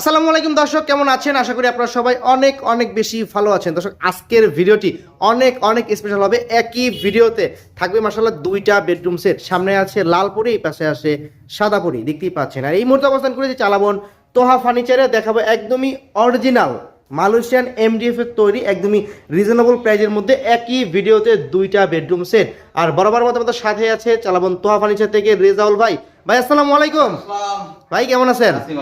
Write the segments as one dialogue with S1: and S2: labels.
S1: আসসালামু আলাইকুম দর্শক, কেমন আছেন? আশা করি আপনারা সবাই অনেক অনেক বেশি ভালো আছেন। দর্শক, আজকের ভিডিওটি অনেক অনেক স্পেশাল হবে। একই ভিডিওতে থাকবে মাসাল্লাহ দুইটা বেডরুম সেট সামনে আছে লাল পরি এই পাশে আছে সাদা পরি দেখতেই পাচ্ছেন। আর এই মুহূর্তে অবস্থান করেছি চালাবন তোহা ফার্নিচারে দেখাবো একদমই অরিজিনাল মালয়েশিয়ান এমডিএফ এর তৈরি, একদমই রিজনেবল প্রাইজের মধ্যে একই ভিডিওতে দুইটা বেডরুম সেট আর বরাবর মতো সাথে আছে চালাবন তোহা ফার্নিচার থেকে রেজাউল ভাই। ভাই আসসালামু আলাইকুম। ভাই কেমন আছেন?
S2: আছি?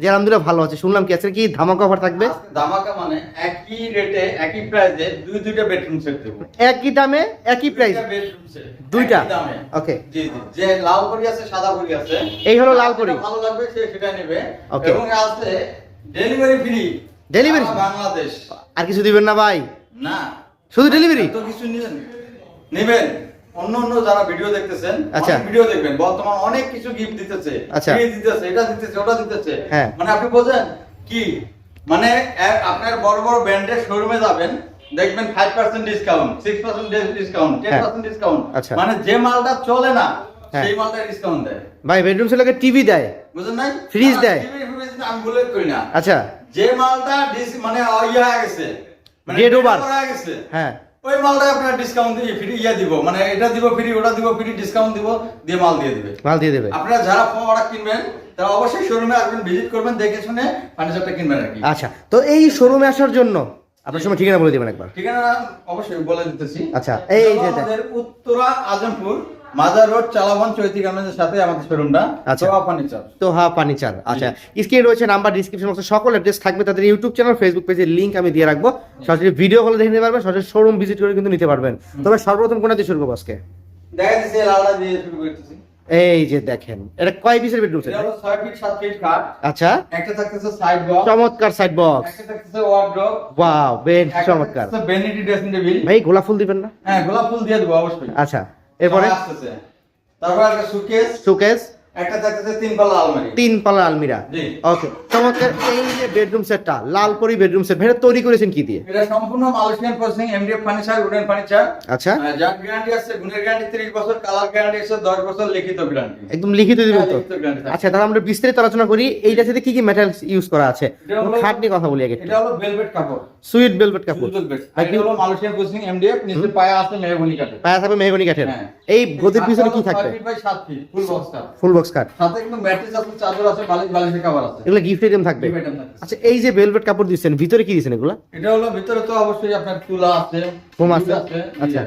S1: জি আলহামদুলিল্লাহ ভালো আছে। শুনলাম কি আজকে কি ধামাকা অফার থাকবে?
S2: ধামাকা মানে একই রেটে একই প্রাইসে দুই দুইটা বেডরুম সেট দেবো।
S1: একই দামে একই প্রাইস
S2: দুইটা? দামে।
S1: ওকে।
S2: জি জি। যে লাল করি আছে সাদা করি আছে
S1: এই হলো লাল করি।
S2: ভালো লাগবে সে সেটা নেবে. এবং আছে ডেলিভারি ফ্রি
S1: Delivery?
S2: বাংলাদেশ।
S1: আর কিছু দিবেন না ভাই?
S2: না।
S1: শুধু ডেলিভারি
S2: তো কিছু নেবেন নেবেন। অন্য অন্য যারা ভিডিও দেখতেছেন
S1: আচ্ছা।
S2: ভিডিও দেখবেন বর্তমান অনেক কিছু গিফট দিতেছে
S1: আচ্ছা।
S2: দিতেছে এটা দিতেছে ওটা দিতেছে
S1: হ্যাঁ।
S2: মানে আপনি বোঝেন কি মানে আপনার বড় বড় ব্র্যান্ডের শোরুমে যাবেন দেখবেন five percent discount six percent discount ten
S1: হ্যাঁ।
S2: পার্সেন্ট ডিসকাউন্ট
S1: আচ্ছা।
S2: মানে যে মালটা চলে না
S1: হ্যাঁ।
S2: সেই মালটা ডিসকাউন্ট দেয়
S1: ভাই বেডরুম সেটকে টিভি দেয়
S2: বুঝলেন নাই না,
S1: দেয়?
S2: আমি বলে করি না
S1: আচ্ছা
S2: যে মালটা মানে ইয়ে হয়ে গেছে মানে
S1: Get over।
S2: হয়ে গেছে
S1: হ্যাঁ
S2: ওই মালটা আপনার ডিসকাউন্ট দিয়ে ফ্রি ইয়া দিব। মানে এটা দিব ফ্রি ওটা দিব ফ্রি ডিসকাউন্ট দিব দিয়ে মাল দিয়ে দিবে।
S1: মাল দিয়ে দেবে।
S2: আপনারা যারা ফোন অর্ডার কিনবেন তারা অবশ্যই শোরুমে আসবেন ভিজিট করবেন দেখে শুনে ফার্নিচারটা কিনবেন আর কি।
S1: আচ্ছা তো এই শোরুমে আসার জন্য আপনার সময় ঠিকানা বলে দিবেন একবার।
S2: ঠিকানা অবশ্যই বলে দিতেছি।
S1: আচ্ছা, এই যে
S2: আমাদের উত্তরা আজমপুর মাজার রোড চালাবন চৈতি গার্মেন্টের সাথে আমাদের শোরুমটা
S1: আচ্ছা।
S2: ফার্নিচার
S1: তো হ্যাঁ ফার্নিচার আচ্ছা। স্ক্রিনে রয়েছে নাম্বার ডিসক্রিপশন বক্সে সকল অ্যাড্রেস থাকবে তাদের ইউটিউব চ্যানেল ফেসবুক পেজের লিংক আমি দিয়ে রাখব। সরাসরি ভিডিও কলে দেখে নিতে পারবেন সরাসরি শোরুম ভিজিট করে কিন্তু নিতে পারবেন। তবে সর্বপ্রথম কোনটা দিয়ে শুরু করব আজকে?
S2: দেখা দিচ্ছে লালটা দিয়ে শুরু করতেছি।
S1: এই যে দেখেন এটা কয় পিসের বেডরুম সেট
S2: ফিট ফিট
S1: আচ্ছা।
S2: একটা থাকতেছে সাইড বক্স
S1: চমৎকার সাইড বক্স
S2: একটা থাকতেছে ওয়ার্ড্রোব
S1: ওয়াও বেশ চমৎকার।
S2: ভ্যানিটি ড্রেসিং টেবিল
S1: ভাই গোলাপ ফুল দিবেন না?
S2: হ্যাঁ গোলাপ ফুল দিয়ে দেবো অবশ্যই।
S1: আচ্ছা। এরপরে?
S2: তারপর একটা সুকেস
S1: সুকেস
S2: একটা থাকতেছে তিন পাল্লা আলমারি।
S1: তিন পাল্লা আলমিরা। ওকে চমৎকার এই যে বেডরুম সেটটা লালপরি বেডরুম সেট এটা তৈরি করেছেন কি দিয়ে?
S2: এটা সম্পূর্ণ Malaysian processing MDF furniture wooden furniture
S1: আচ্ছা।
S2: যার গ্যারান্টি আছে গুণের গ্যারান্টি 30 বছর কালার গ্যারান্টি আছে 10 বছর লিখিত গ্যারান্টি
S1: একদম লিখিত দিবেন তো।
S2: লিখিত guarantee থাকে।
S1: আচ্ছা তাহলে আমরা বিস্তারিত আলোচনা করি। এইটা সাথে কি কি মেটাল ইউজ করা আছে?
S2: এটা
S1: খাট নিয়ে কথা বলি আগে
S2: এটা হলো ভেলভেট কাপড়।
S1: সুইট ভেলভেট কাপড়।
S2: ভেলভেট এটা হলো মালয়েশিয়ান প্রসেসিং এমডিএফ নিচে পায়া আছে মেহগনি কাঠের।
S1: পায়া থাকবে মেহগনি কাঠের।
S2: হ্যাঁ।
S1: এই গদির পিছনে কি থাকবে?
S2: 6 feet by 7 feet full box
S1: full box কাঠ
S2: সাথে কিন্তু ম্যাট্রেস আছে চাদর আছে বালিশ বালিশের কভার আছে।
S1: এগুলো গিফট আইটেম থাকবে। আচ্ছা এই যে ভেলভেট কাপড় দিচ্ছেন ভিতরে কি দিচ্ছেন এগুলো?
S2: এটা হলো ভিতরে তো অবশ্যই আপনার তুলা আছে
S1: ফোম আছে? আচ্ছা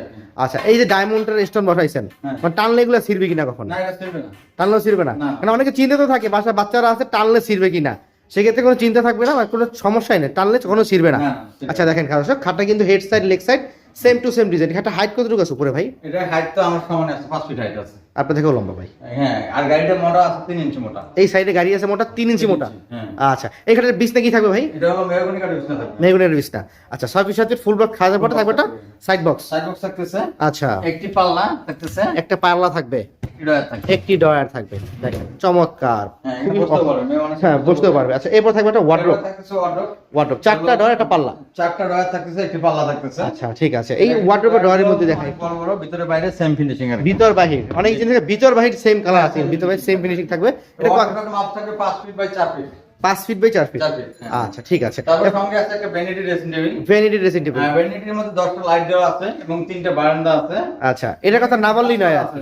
S1: আচ্ছা এই যে ডায়মন্ডের স্টোন বসাইছেন
S2: হ্যাঁ।
S1: মানে টানলে এগুলো ছিড়বে কিনা কখন?
S2: না এটা চলবে না।
S1: টানলেও ছিড়বে না। মানে অনেকে চিন্তিত থাকে বাসা বাচ্চারা আছে টানলে ছিড়বে কিনা? সেক্ষেত্রে কোনো চিন্তা থাকবে না কোনো সমস্যাই নেই টানলে কোনো ছিড়বে না। আচ্ছা দেখেন খারাপ খাটটা কিন্তু head side leg side same to same design খাটটা হাইট কতটুকু আছে উপরে ভাই?
S2: এটা হাইট তো আমার সমানে আছে 5 ফিট হাইট আছে।
S1: আপনার থেকেও লম্বা ভাই।
S2: হ্যাঁ আর গাড়িটা মোটা আছে 3 ইঞ্চি মোটা।
S1: এই সাইডে গাড়ি আছে মোটা তিন ইঞ্চি মোটা?
S2: হ্যাঁ।
S1: আচ্ছা এখানে বিষ বিছনা কি থাকবে ভাই?
S2: এটা হলো মেহগনি কাঠের বিছনা থাকবে।
S1: বিছনা। আচ্ছা ছয় পিস ফুল ব্লক খাওয়া পরে থাকবে একটা সাইড বক্স
S2: সাইড বক্স থাকতেছে।
S1: আচ্ছা।
S2: একটি পাল্লা থাকতেছে।
S1: একটা পাল্লা থাকবে?
S2: একটি ডয়ার থাকবে।
S1: দেখেন চমৎকার।
S2: হ্যাঁ পারবে মানুষ
S1: হ্যাঁ পারবে। আচ্ছা এরপর থাকবে একটা ওয়ার্ড্রোপ চারটা ডয়ার একটা পাল্লা।
S2: চারটা ডয়ার থাকতেছে একটি পাল্লা থাকতেছে।
S1: আচ্ছা ঠিক আছে। এই ওয়ার্ড্রোপের ডয়ারের মধ্যে দেখাই
S2: বড় বড় ভিতরে বাইরে সেম ফিনিশিং
S1: ভিতর বাহির। অনেক জিনিস ভিতর বাহির সেম কালার আছে ভিতর বাহির সেম ফিনিশিং থাকবে। এটা
S2: মাপ থাকবে 5 ফিট বাই 4 ফিট
S1: পাঁচ ফিট বাই চার ফিট
S2: হ্যাঁ।
S1: আচ্ছা ঠিক আছে।
S2: তারপর সঙ্গে আছে একটা vanity dressing table
S1: vanity dressing table
S2: ভ্যানিটির মধ্যে 10টা লাইট দেওয়া আছে এবং তিনটা বারান্দা আছে।
S1: আচ্ছা এটার কথা না বললেই নয় কি।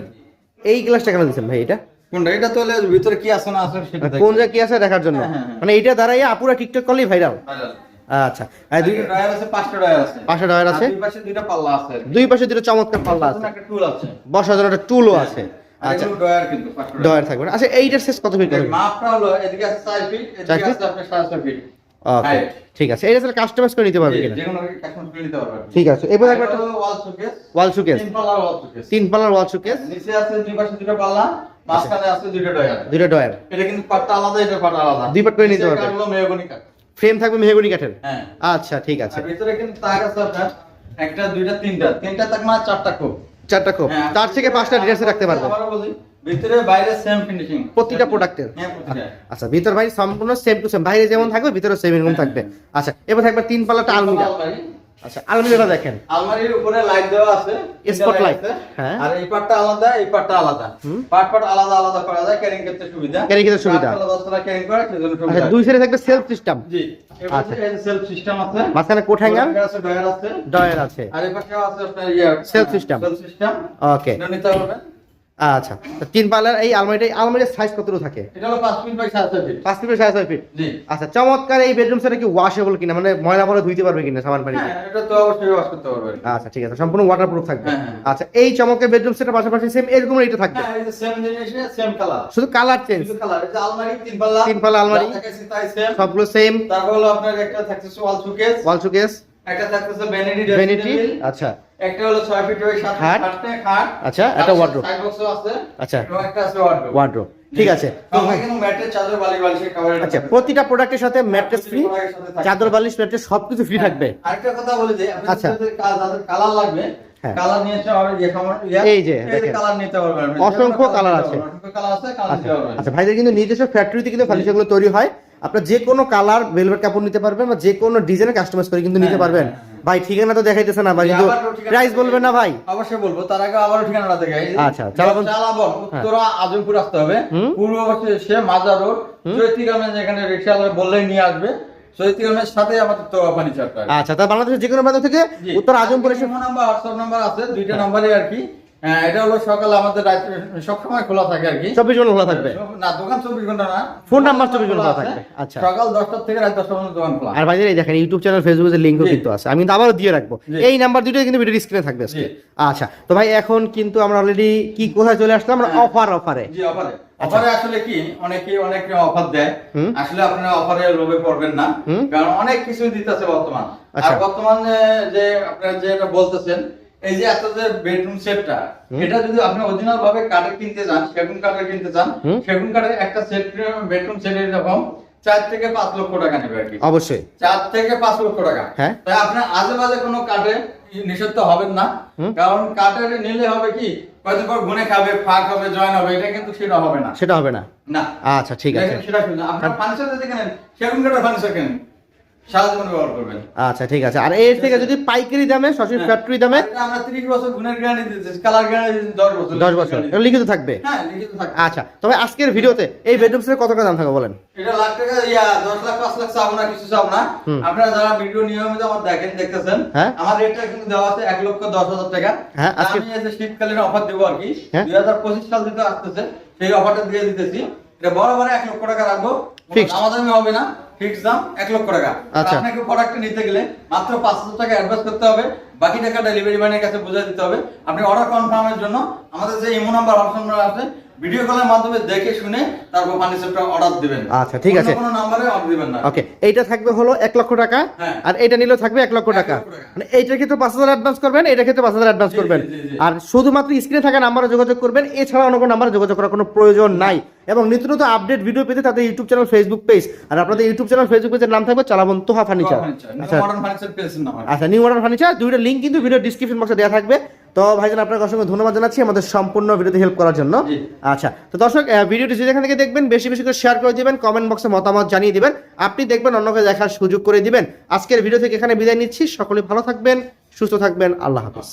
S1: এই গ্লাসটা কেন দিচ্ছেন ভাই এটা?
S2: কোনটা? এটা তো ভিতরে কি আছে না আছে সেটা
S1: কোন জায়গায় কি আছে দেখার জন্য?
S2: হ্যাঁ, হ্যাঁ, হ্যাঁ।
S1: মানে এটা আপুরা টিকটক করলেই ভাইরাল আচ্ছা। আর দুই
S2: আছে পাঁচটা আছে।
S1: পাঁচটা আছে?
S2: পাশে দুইটা পাল্লা আছে
S1: দুই পাশে দুটো চমৎকার পাল্লা আছে।
S2: একটা টুল আছে।
S1: বসার জন্য একটা টুলও আছে। আচ্ছা।
S2: ডয়ার কিন্তু
S1: ডয়ার থাকবে না। আচ্ছা এইটার শেষ কত ফিট
S2: মাপটা হলো এদিকে আছে 4 ফিট এদিকে আছে আপনার 7.5 ফিট
S1: ওকে ঠিক আছে। এটা তাহলে কাস্টমাইজ করে নিতে পারবে কিনা?
S2: যে কোনো কাস্টমার করে নিতে পারবে।
S1: ঠিক আছে। এবার একবার
S2: ওয়াল শোকেস
S1: ওয়াল শোকেস
S2: তিন পাল্লা ওয়াল শোকেস
S1: তিন পাল্লার ওয়াল শোকেস
S2: নিচে আছে দুই পাশে দুটো পাল্লা মাঝখানে আছে দুটো ডয়ার
S1: দুটো ডয়ার
S2: এটা কিন্তু পাটটা আলাদা এটা পাটটা আলাদা।
S1: দুই পাট করে নিতে পারবে।
S2: কাঠগুলো মেহগনি কাঠ।
S1: ফ্রেম থাকবে মেহগনি কাঠের?
S2: হ্যাঁ।
S1: আচ্ছা ঠিক আছে।
S2: আর ভিতরে কিন্তু তাক আছে আপনার একটা দুইটা তিনটা। তিনটা তাক মানে চারটা কোপ
S1: চারটা কোপ
S2: হ্যাঁ,
S1: তার থেকে পাঁচটা ডিটেলসে রাখতে পারব।
S2: ভিতরে বাইরে সেম ফিনিশিং
S1: প্রতিটা প্রোডাক্টের
S2: হ্যাঁ
S1: আচ্ছা ভিতর বাইরে সম্পূর্ণ সেম টু সেম বাইরে যেমন থাকবে ভিতরে সেম এরকম থাকবে। আচ্ছা এবার থাকবে তিন পাল্লাটা আলমিরা।
S2: আলমারি,
S1: আচ্ছা আলমিরাটা দেখেন
S2: আলমারির উপরে লাইট দেওয়া আছে
S1: light,
S2: আছে।
S1: হ্যাঁ।
S2: আর এই পার্টটা আলাদা এই পার্টটা আলাদা। পার্ট পার্ট আলাদা আলাদা করা যায় ক্যারিং করতে সুবিধা
S1: Carrying করতে সুবিধা।
S2: দশতলা ক্যারিং করা সেজন্য
S1: আচ্ছা দুই সাইডে থাকবে সেলফ সিস্টেম
S2: জি
S1: আচ্ছা।
S2: এই সেলফ সিস্টেম আছে
S1: মাঝখানে কোট হ্যাঙ্গার
S2: আছে ডয়ার আছে
S1: ডয়ার আছে
S2: আর এই পাশে আছে আপনার ইয়ে
S1: Self system।
S2: Shelf system
S1: okay
S2: নিতে পারবেন
S1: আচ্ছা তো তিন পাল্লার এই আলমারিটা আলমারির সাইজ কতটুকু থাকে?
S2: এটা হলো 5 ফিট বাই 7 ফিট
S1: ফিট
S2: জি।
S1: আচ্ছা চমৎকার এই বেডরুম সেটা কি ওয়াশেবল কিনা? মানে ময়লা পরে ধুইতে পারবে কিনা সাবান পানি?
S2: হ্যাঁ এটা তো অবশ্যই ওয়াশ করতে পারবেন
S1: আচ্ছা ঠিক আছে সম্পূর্ণ ওয়াটারপ্রুফ থাকবে।
S2: হ্যাঁ, হ্যাঁ।
S1: আচ্ছা এই চমৎকার বেডরুম সেটের পাশাপাশি সেম এরকম এটা থাকবে?
S2: হ্যাঁ এই সেম জিনিস সেম কালার
S1: শুধু কালার চেঞ্জ
S2: শুধু কালার এটা আলমারি তিন পাল্লা।
S1: তিন পাল্লা আলমারি।
S2: থাকছে
S1: সবগুলো সেম
S2: তারপর হলো আপনার একটা থাকতেছে ওয়াল শোকেস
S1: ওয়াল শোকেস
S2: একটা থাকতেছে ভ্যানিটি
S1: ভ্যানিটি আচ্ছা
S2: একটা হলো 6 ফিট বাই 7
S1: খাট।
S2: ফিট খাট
S1: আচ্ছা, একটা।
S2: সাইড বক্সও আছে
S1: আচ্ছা।
S2: একটা আছে ওয়ার্ডরোব
S1: ওয়ার্ড্রোব ঠিক আছে আচ্ছা প্রতিটা প্রোডাক্টের সাথে ম্যাট্রেস ফ্রি। চাদর বালিশ ম্যাট্রেস সবকিছু ফ্রি থাকবে
S2: আরেকটা কথা বলে যে
S1: আচ্ছা।
S2: কালার লাগবে
S1: হ্যাঁ।
S2: কালার নিয়ে এসে আমার খামার
S1: এই যে,
S2: কালার নিতে পারবেন
S1: অসংখ্য আছে।
S2: কালার আছে কালার
S1: আচ্ছা
S2: নিতে পারবেন
S1: আচ্ছা ভাইদের কিন্তু নিজস্ব ফ্যাক্টরিতে কিন্তু ফার্নিচারগুলো তৈরি হয় আপনার যে কোনো কালার ভেলভেট কাপড় নিতে পারবেন বা যে কোনো ডিজাইনে কাস্টমাইজ করে কিন্তু নিতে
S2: হ্যাঁ,
S1: পারবেন।
S2: হ্যাঁ, হ্যাঁ।
S1: ভাই ঠিকানা তো দেখাইতেছে না ভাই কিন্তু প্রাইস বলবেন না ভাই।
S2: অবশ্যই বলব তার আগে আবারও ঠিকানাটা দেখে
S1: আচ্ছা, চালাবন-
S2: চালাবন উত্তরা আজমপুর আসতে হবে। পূর্ব পাশে সে মাজার রোড। চৈতিগ্রামে যেখানে রিক্সা বললেই নিয়ে আসবে। চৈতিগ্রামের সাথে আমাদের তো ফার্নিচারটা
S1: আচ্ছা তা বাংলাদেশের যে কোনো প্রান্ত থেকে। উত্তর আজমপুর এসে
S2: ফোন নাম্বার হোয়াটসঅ্যাপ নাম্বার আছে দুইটা নাম্বারই আর কি। হ্যাঁ, এটা হলো সকালে আমাদের রাত সবসময় খোলা থাকে আর কি।
S1: চব্বিশ ঘণ্টা খোলা থাকবে?
S2: না দোকান চব্বিশ ঘণ্টা না।
S1: ফোন নাম্বার 24 ঘণ্টা খোলা থাকবে, আচ্ছা।
S2: সকাল দশটা থেকে রাত দশটা পর্যন্ত দোকান খোলা।
S1: আর ভাইদের এই দেখেন ইউটিউব চ্যানেল ফেসবুকের লিঙ্কও কিন্তু আছে। আমি কিন্তু আবারও দিয়ে রাখব। এই নাম্বার দুটোই কিন্তু ভিডিও স্ক্রিনে থাকবে আজকে। আচ্ছা তো ভাই এখন কিন্তু আমরা অলরেডি কি কোথায় চলে আসলাম? আমরা
S2: হ্যাঁ।
S1: অফার অফারে
S2: জি অফারে অফারে আসলে কি অনেকে অনেক অফার দেয়। আসলে আপনারা অফারে লোভে পড়বেন না। কারণ অনেক কিছু দিতেছে বর্তমান।
S1: আচ্ছা।
S2: আর বর্তমানে যে আপনারা যেটা বলতেছেন এই যে এত যে বেডরুম সেটটা এটা যদি আপনি অরিজিনাল ভাবে কাঠের কিনতে চান সেগুন কাঠের কিনতে চান সেগুন কাঠের একটা সেট বেডরুম সেটের এরকম চার থেকে পাঁচ লক্ষ টাকা নেবে আর কি।
S1: অবশ্যই।
S2: চার থেকে পাঁচ লক্ষ টাকা।
S1: হ্যাঁ।
S2: তাই আপনার আজে বাজে কোনো কাঠে নিষিদ্ধ হবেন না। কারণ কাঠের নিলে হবে কি কয়দিন পর গুনে খাবে ফাঁক হবে জয়েন হবে এটা কিন্তু সেটা হবে না।
S1: সেটা হবে না।
S2: না।
S1: আচ্ছা ঠিক আছে।
S2: সেটা শুনুন আপনার ফার্নিচার যদি কেনেন সেগুন কাঠের ফার্নিচার কেনেন?
S1: আচ্ছা ঠিক আছে। আর এর থেকে যদি পাইকারি দামে সরাসরি
S2: হ্যাঁ।
S1: ফ্যাক্টরি দামে?
S2: আমরা 30 বছর গুণের গ্যারান্টি দিতেছি কালার গ্যারান্টি দশ বছর
S1: দশ বছর এটা লিখিত থাকবে?
S2: হ্যাঁ লিখিত থাকে
S1: আচ্ছা তবে আজকের ভিডিওতে এই বেডরুম সেটের কত টাকা দাম থাকবে বলেন?
S2: এটা লাখ টাকা ইয়া দশ লাখ পাঁচ লাখ চাবো না কিছু চাবো না। আপনারা যারা ভিডিও নিয়মিত আমার দেখেন দেখতেছেন
S1: হ্যাঁ।
S2: আমার রেটটা কিন্তু দেওয়া আছে এক লক্ষ দশ হাজার টাকা।
S1: হ্যাঁ, আজকে-
S2: আমি এই যে শীতকালীন অফার দেবো আর কি
S1: হ্যাঁ।
S2: দুই হাজার পঁচিশ সাল থেকে আসতেছে সেই অফারটা দিয়ে দিতেছি। এটা বরাবর এক লক্ষ টাকা রাখব। দামাদামি হবে না। ফিক্স দাম এক লক্ষ টাকা
S1: আচ্ছা।
S2: আপনাকে প্রোডাক্ট নিতে গেলে মাত্র পাঁচ হাজার টাকা অ্যাডভান্স করতে হবে বাকি টাকা ডেলিভারি ম্যানের কাছে বুঝে দিতে হবে। আপনি অর্ডার কনফার্মের জন্য আমাদের যে ইমো নাম্বার অপশন আছে ভিডিও কলের মাধ্যমে দেখে শুনে তারপর ফার্নিচারটা অর্ডার দিবেন।
S1: আচ্ছা, ঠিক আছে।
S2: কোনো নাম্বারে অর্ডার দিবেন না।
S1: ওকে এইটা থাকবে হলো এক লক্ষ টাকা
S2: হ্যাঁ।
S1: আর এটা নিলেও থাকবে এক লক্ষ টাকা। মানে এইটার ক্ষেত্রে পাঁচ হাজার অ্যাডভান্স করবেন এটার ক্ষেত্রে পাঁচ হাজার অ্যাডভান্স করবেন। আর শুধুমাত্র স্ক্রিনে থাকা নাম্বারে যোগাযোগ করবেন এছাড়া অন্য কোনো নাম্বারে যোগাযোগ করার কোনো প্রয়োজন নাই। এবং নিত্য নতুন আপডেট ভিডিও পেতে তাদের ইউটিউব চ্যানেল ফেসবুক পেজ আর আপনাদের ইউটিউব চ্যানেল ফেসবুক পেজের নাম থাকবে চালাবন তোহা ফার্নিচার আচ্ছা। আচ্ছা নিউ মডার্ন ফার্নিচার দুইটা লিঙ্ক কিন্তু ভিডিও ডিসক্রিপশন বক্সে দেওয়া থাকবে। তো ভাইজান আপনাকে অসংখ্য ধন্যবাদ জানাচ্ছি আমাদের সম্পূর্ণ ভিডিওতে হেল্প করার জন্য। আচ্ছা তো দর্শক ভিডিওটি যেখান থেকে দেখবেন বেশি বেশি করে শেয়ার করে দিবেন কমেন্ট বক্সে মতামত জানিয়ে দিবেন। আপনি দেখবেন অন্যকে দেখার সুযোগ করে দিবেন। আজকের ভিডিও থেকে এখানে বিদায় নিচ্ছি। সকলে ভালো থাকবেন সুস্থ থাকবেন। আল্লাহ হাফিজ।